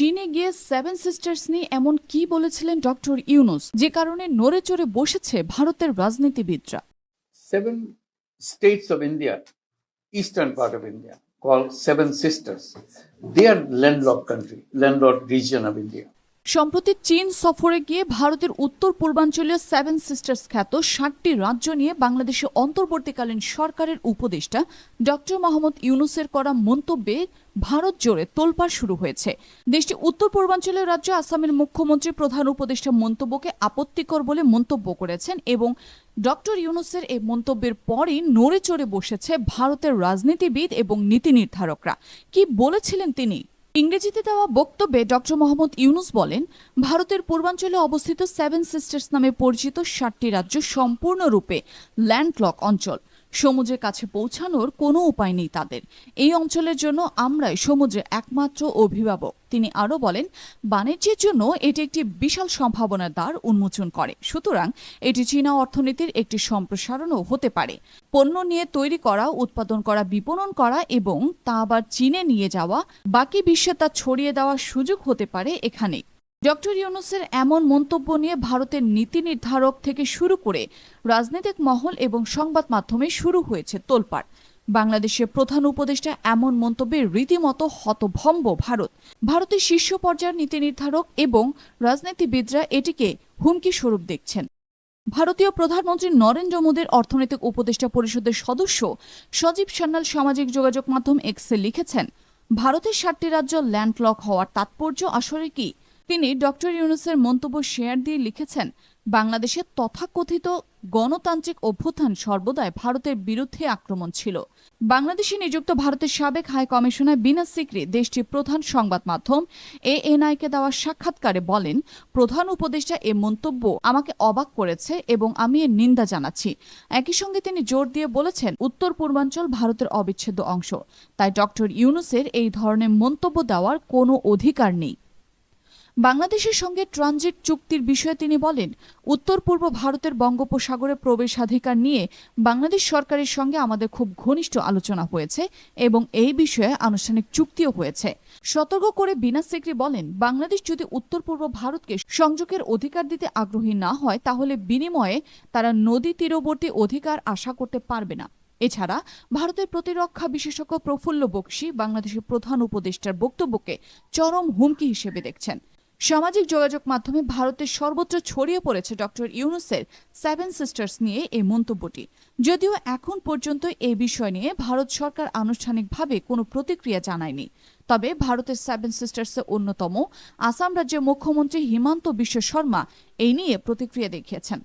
চীনে গিয়ে seven sisters নিয়ে এমন কি বলেছিলেন ডক্টর ইউনুস যে কারণে নড়ে চড়ে বসেছে ভারতের রাজনীতিবিদরা seven states of India, eastern part of India, called Seven Sisters. They are landlocked country, landlocked region of India. সম্প্রতি চীন সফরে গিয়ে ভারতের উত্তর পূর্বাঞ্চলীয় সেভেন সিস্টার্স খ্যাত ষাটটি রাজ্য নিয়ে বাংলাদেশে অন্তর্বর্তীকালীন সরকারের উপদেষ্টা ডক্টর মোহাম্মদ ইউনুসের করা মন্তব্যে ভারত জোড়ে তোলপাড় শুরু হয়েছে। দেশটি উত্তর পূর্বাঞ্চলীয় রাজ্য, আসামের মুখ্যমন্ত্রী প্রধান উপদেষ্টা মন্তব্যকে আপত্তিকর বলে মন্তব্য করেছেন এবং ডক্টর ইউনুসের এই মন্তব্যের পরই নড়ে চড়ে বসেছে ভারতের রাজনীতিবিদ এবং নীতি নির্ধারকরা। কি বলেছিলেন তিনি? ইংরেজিতে দেওয়া বক্তব্যে ডক্টর মোহাম্মদ ইউনুস বলেন, ভারতের পূর্বাঞ্চলে অবস্থিত সেভেন সিস্টার্স নামে পরিচিত সাতটি রাজ্য সম্পূর্ণরূপে ল্যান্ডলক অঞ্চল। সমুদ্রের কাছে পৌঁছানোর কোনো উপায় নেই তাদের। এই অঞ্চলের জন্য আমরাই সমুদ্রের একমাত্র অভিভাবক। তিনি আরও বলেন, বাণিজ্যের জন্য এটি একটি বিশাল সম্ভাবনার দ্বার উন্মোচন করে। সুতরাং এটি চীনা অর্থনীতির একটি সম্প্রসারণও হতে পারে। পণ্য নিয়ে তৈরি করা, উৎপাদন করা, বিপণন করা এবং তা আবার চীনে নিয়ে যাওয়া, বাকি বিশ্বে তা ছড়িয়ে দেওয়ার সুযোগ হতে পারে এখানে। ডক্টর ইউনুসের এমন মন্তব্য নিয়ে ভারতের নীতি নির্ধারক থেকে শুরু করে রাজনৈতিক মহল এবং সংবাদ মাধ্যমে শুরু হয়েছে তোলপাড়। বাংলাদেশের প্রধান উপদেষ্টা এমন মন্তব্যে রীতিমতো হতভম্ব ভারত। ভারতের শীর্ষ পর্যায়ের নীতি নির্ধারক এবং রাজনীতিবিদরা এটিকে হুমকি স্বরূপ দেখছেন। ভারতীয় প্রধানমন্ত্রী নরেন্দ্র মোদীর অর্থনৈতিক উপদেষ্টা পরিষদের সদস্য সজীব সান্যাল সামাজিক যোগাযোগ মাধ্যম এক্সে লিখেছেন, ভারতের সাতটি রাজ্য ল্যান্ডলক হওয়ার তাৎপর্য আসলে কি? তিনি ডক্টর ইউনুসের মন্তব্য শেয়ার দিয়ে লিখেছেন বাংলাদেশের তথাকথিত গণতান্ত্রিক অভ্যুত্থান সর্বদাই ভারতের বিরুদ্ধে আক্রমণ ছিল। বাংলাদেশে নিযুক্ত ভারতের সাবেক হাই কমিশনার বিনা সিকরি দেশটির প্রধান সংবাদ মাধ্যম এএনআইকে দেওয়া সাক্ষাৎকারে বলেন, প্রধান উপদেষ্টা এ মন্তব্য আমাকে অবাক করেছে এবং আমি এর নিন্দা জানাচ্ছি। একই সঙ্গে তিনি জোর দিয়ে বলেছেন, উত্তর পূর্বাঞ্চল ভারতের অবিচ্ছেদ্য অংশ। তাই ডক্টর ইউনুসের এই ধরনের মন্তব্য দেওয়ার কোনো অধিকার নেই। বাংলাদেশের সঙ্গে ট্রানজিট চুক্তির বিষয়ে তিনি বলেন, উত্তর পূর্ব ভারতের বঙ্গোপসাগরে প্রবেশাধিকার নিয়ে বাংলাদেশ সরকারের সঙ্গে আমাদের খুব ঘনিষ্ঠ আলোচনা হয়েছে এবং এই বিষয়ে আনুষ্ঠানিক চুক্তিও হয়েছে। সতর্ক করে বিনা সিকরি বলেন, বাংলাদেশ যদি উত্তর পূর্ব ভারতকে সংযোগের অধিকার দিতে আগ্রহী না হয়, তাহলে বিনিময়ে তারা নদী তীরবর্তী অধিকার আশা করতে পারবে না। এছাড়া ভারতের প্রতিরক্ষা বিশেষজ্ঞ প্রফুল্ল বক্সি বাংলাদেশের প্রধান উপদেষ্টার বক্তব্যকে চরম হুমকি হিসেবে দেখছেন। সামাজিক যোগাযোগ মাধ্যমে ভারতের সর্বত্র ছড়িয়ে পড়েছে ডক্টর ইউনুসের সেভেন সিস্টার্স নিয়ে এই মন্তব্যটি। যদিও এখন পর্যন্ত এই বিষয় নিয়ে ভারত সরকার আনুষ্ঠানিকভাবে কোনো প্রতিক্রিয়া জানায়নি। তবে ভারতের সেভেন সিস্টার্সের অন্যতম আসাম রাজ্যের মুখ্যমন্ত্রী হিমন্ত বিশ্ব শর্মা এই নিয়ে প্রতিক্রিয়া দেখিয়েছেন।